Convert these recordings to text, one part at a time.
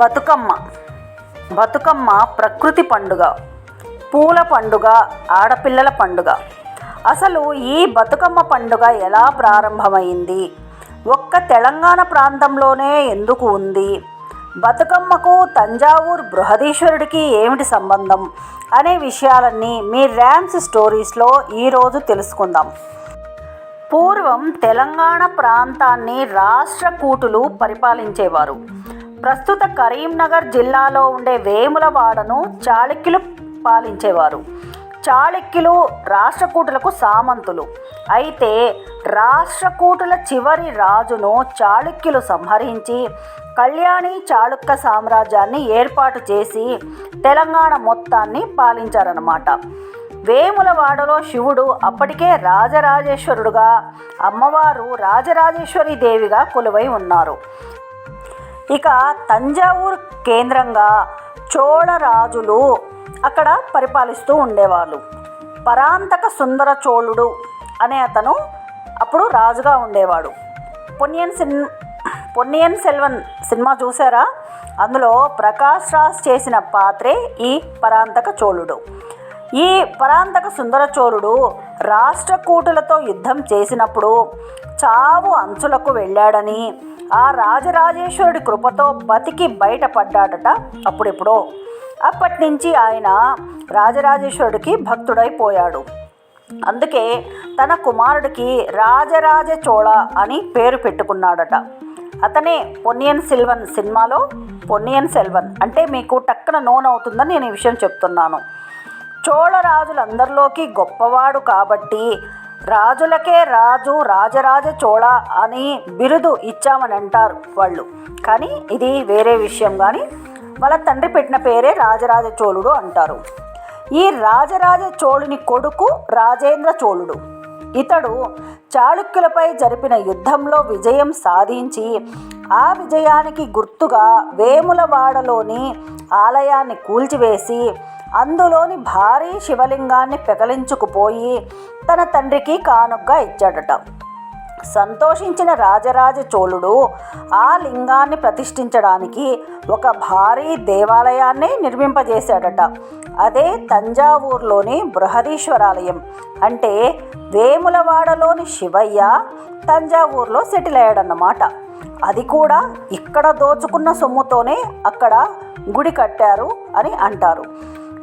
బతుకమ్మ. బతుకమ్మ ప్రకృతి పండుగ. పూల పండుగ ఆడపిల్లల పండుగ. అసలు ఈ బతుకమ్మ పండుగ ఎలా ప్రారంభమైంది? ఒక్క తెలంగాణ ప్రాంతంలోనే ఎందుకు ఉంది? బతుకమ్మకు తంజావూరు బృహదీశ్వరుడికి ఏమిటి సంబంధం? అనే విషయాలన్నీ మీ ర్యామ్స్ స్టోరీస్లో ఈరోజు తెలుసుకుందాం. పూర్వం తెలంగాణ ప్రాంతాన్ని రాష్ట్రకూటులు పరిపాలించేవారు. ప్రస్తుత కరీంనగర్ జిల్లాలో ఉండే వేములవాడను చాళుక్యులు పాలించేవారు. చాళుక్యులు రాష్ట్రకూటులకు సామంతులు. అయితే రాష్ట్రకూటుల చివరి రాజును చాళుక్యులు సంహరించి కళ్యాణి చాళుక్య సామ్రాజ్యాన్ని ఏర్పాటు చేసి తెలంగాణ మొత్తాన్ని పాలించారన్నమాట. వేములవాడలో శివుడు అప్పటికే రాజరాజేశ్వరుడుగా అమ్మవారు రాజరాజేశ్వరి దేవిగా కొలువై ఉన్నారు. ఇక తంజావూరు కేంద్రంగా చోళరాజులు అక్కడ పరిపాలిస్తూ ఉండేవాళ్ళు. పరాంతక సుందర చోళుడు అనే అతను అప్పుడు రాజుగా ఉండేవాడు. పొన్నియన్ సిన్ పొన్నియన్ సెల్వన్ సినిమా చూసారా అందులో ప్రకాష్ రాజ్ చేసిన పాత్రే ఈ పరాంతక చోళుడు. ఈ పరాంతక సుందర చోళుడు రాష్ట్రకూటులతో యుద్ధం చేసినప్పుడు చావు అంచులకు వెళ్ళాడని ఆ రాజరాజేశ్వరుడి కృపతో బతికి బయటపడ్డాడట అప్పుడెప్పుడో. అప్పటి నుంచి ఆయన రాజరాజేశ్వరుడికి భక్తుడైపోయాడు. అందుకే తన కుమారుడికి రాజరాజ చోళ అని పేరు పెట్టుకున్నాడట. అతనే పొన్నియన్ సిల్వన్ సినిమాలో పొన్నియన్ సెల్వన్ అంటే మీకు టక్కన నోన్ అవుతుందని నేను ఈ విషయం చెప్తున్నాను. చోళరాజులందరిలోకి గొప్పవాడు కాబట్టి రాజులకే రాజు రాజరాజ చోళ అని బిరుదు ఇచ్చామని అంటారు వాళ్ళు. కానీ ఇది వేరే విషయం కానీ వాళ్ళ తండ్రి పెట్టిన పేరే రాజరాజ చోళుడు అంటారు. ఈ రాజరాజ చోళుని కొడుకు రాజేంద్ర చోళుడు. ఇతడు చాళుక్యులపై జరిపిన యుద్ధంలో విజయం సాధించి ఆ విజయానికి గుర్తుగా వేములవాడలోని ఆలయాన్ని కూల్చివేసి అందులోని భారీ శివలింగాన్ని పెకలించుకుపోయి తన తండ్రికి కానుగ్గా ఇచ్చాడట. సంతోషించిన రాజరాజ చోళుడు ఆ లింగాన్ని ప్రతిష్ఠించడానికి ఒక భారీ దేవాలయాన్ని నిర్మింపజేశాడట. అదే తంజావూరులోని బృహదీశ్వరాలయం. అంటే వేములవాడలోని శివయ్య తంజావూరులో సెటిల్ అయ్యాడన్నమాట. అది కూడా ఇక్కడ దోచుకున్న సొమ్ముతోనే అక్కడ గుడి కట్టారు అని అంటారు.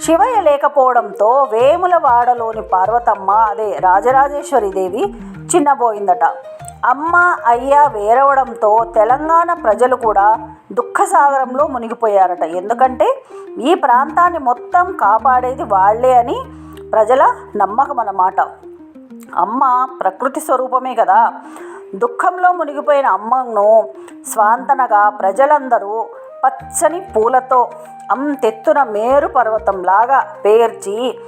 శివయ్య లేకపోవడంతో వేములవాడలోని పార్వతమ్మ అదే రాజరాజేశ్వరి దేవి చిన్నబోయిందట. అమ్మ అయ్య వేరవడంతో తెలంగాణ ప్రజలు కూడా దుఃఖసాగరంలో మునిగిపోయారట. ఎందుకంటే ఈ ప్రాంతాన్ని మొత్తం కాపాడేది వాళ్ళే అని ప్రజల నమ్మకం అన్నమాట అమ్మ ప్రకృతి స్వరూపమే కదా. దుఃఖంలో మునిగిపోయిన అమ్మను స్వాంతనగా ప్రజలందరూ పచ్చని పూలతో అంతెత్తున మేరు పర్వతంలాగా పేర్చి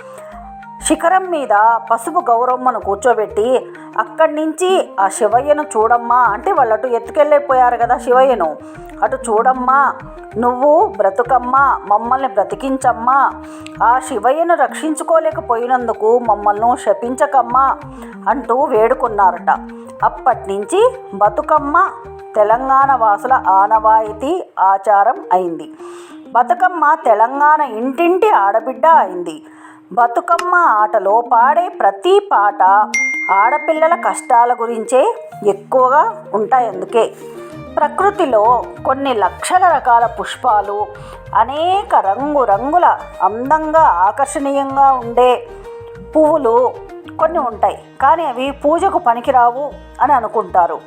శిఖరం మీద పసుపు గౌరమ్మను కూర్చోబెట్టి అక్కడి నుంచి ఆ శివయ్యను చూడమ్మా అంటే వాళ్ళు అటు ఎత్తుకెళ్ళిపోయారు కదా శివయ్యను. అటు చూడమ్మా నువ్వు బ్రతుకమ్మా మమ్మల్ని బ్రతికించమ్మా ఆ శివయ్యను రక్షించుకోలేకపోయినందుకు మమ్మల్ని శపించకమ్మా అంటూ వేడుకున్నారట. అప్పటి నుంచి బతుకమ్మ తెలంగాణ వాసుల ఆనవాయితీ ఆచారం అయింది. బతుకమ్మ తెలంగాణ ఇంటింటి ఆడబిడ్డ అయింది. బతుకమ్మ ఆటలో పాడే ప్రతి పాట ఆడపిల్లల కష్టాల గురించే ఎక్కువగా ఉంటాయి అందుకే. ప్రకృతిలో కొన్ని లక్షల రకాల పుష్పాలు అనేక రంగు రంగుల అందంగా ఆకర్షణీయంగా ఉండే పువ్వులు కొన్ని ఉంటాయి. కానీ అవి పూజకు పనికిరావు అని అనుకుంటారు.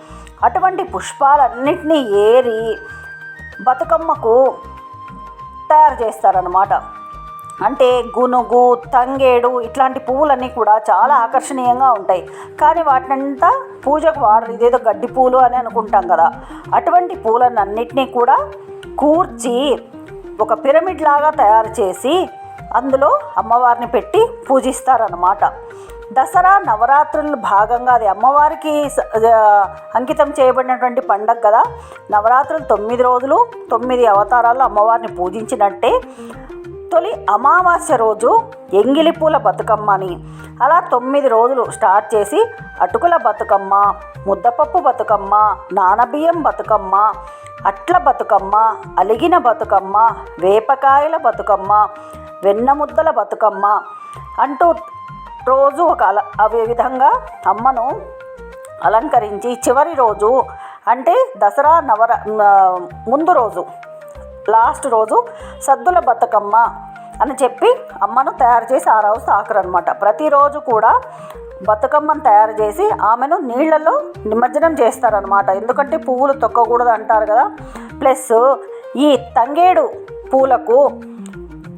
అటువంటి పుష్పాలన్నిటినీ ఏరి బతుకమ్మకు తయారు చేస్తారనమాట అంటే గునుగు తంగేడు ఇట్లాంటి పువ్వులన్నీ కూడా చాలా ఆకర్షణీయంగా ఉంటాయి. కానీ వాటినంతా పూజకు వాడరు. ఇదేదో గడ్డి పూలు అని అనుకుంటాం కదా. అటువంటి పూలన్నింటినీ కూడా కూర్చి ఒక పిరమిడ్ లాగా తయారు చేసి అందులో అమ్మవారిని పెట్టి పూజిస్తారన్నమాట. దసరా నవరాత్రులు భాగంగా అది అమ్మవారికి అంకితం చేయబడినటువంటి పండగ కదా. నవరాత్రులు తొమ్మిది రోజులు తొమ్మిది అవతారాల్లో అమ్మవారిని పూజించినట్టే తొలి అమావాస్య రోజు ఎంగిలి పూల బతుకమ్మని అలా తొమ్మిది రోజులు స్టార్ట్ చేసి అటుకుల బతుకమ్మ ముద్దపప్పు బతుకమ్మ నానబియ్యం బతుకమ్మ అట్ల బతుకమ్మ అలిగిన బతుకమ్మ వేపకాయల బతుకమ్మ వెన్నముద్దల బతుకమ్మ అంటూ రోజు ఒక అల అవి విధంగా అమ్మను అలంకరించి చివరి రోజు అంటే దసరా నవర ముందు రోజు లాస్ట్ రోజు సద్దుల బతుకమ్మ అని చెప్పి అమ్మను తయారు చేసి ఆ రోజు తాకరనమాట ప్రతిరోజు కూడా బతుకమ్మను తయారు చేసి ఆమెను నీళ్ళలో నిమజ్జనం చేస్తారనమాట ఎందుకంటే పువ్వులు తొక్కకూడదు అంటారు కదా. ప్లస్ ఈ తంగేడు పూలకు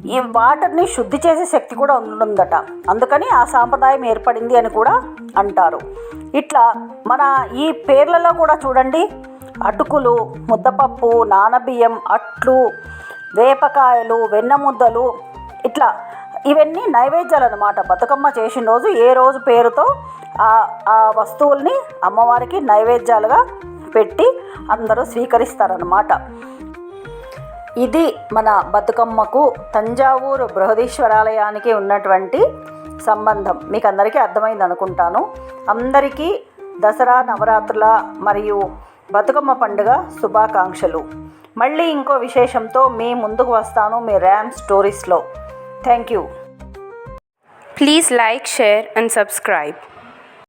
ఈ వాటర్ని శుద్ధి చేసే శక్తి కూడా ఉంటుందట. అందుకని ఆ సాంప్రదాయం ఏర్పడింది అని కూడా అంటారు. ఇట్లా మన ఈ పేర్లలో కూడా చూడండి. అటుకులు ముద్దపప్పు నానబియ్యం అట్లు వేపకాయలు వెన్నముద్దలు ఇట్లా ఇవన్నీ నైవేద్యాలు అనమాట బతుకమ్మ చేసిన రోజు ఏ రోజు పేరుతో ఆ ఆ వస్తువుల్ని అమ్మవారికి నైవేద్యాలుగా పెట్టి అందరూ స్వీకరిస్తారనమాట ఇది మన బతుకమ్మకు తంజావూరు బృహదీశ్వరాలయానికి ఉన్నటువంటి సంబంధం. మీకు అందరికీ అర్థమైంది అనుకుంటాను. అందరికీ దసరా నవరాత్రుల మరియు బతుకమ్మ పండుగ శుభాకాంక్షలు. మళ్ళీ ఇంకో విశేషంతో మీ ముందుకు వస్తాను మీ Ram స్టోరీస్లో. Thank you. Please like share and subscribe.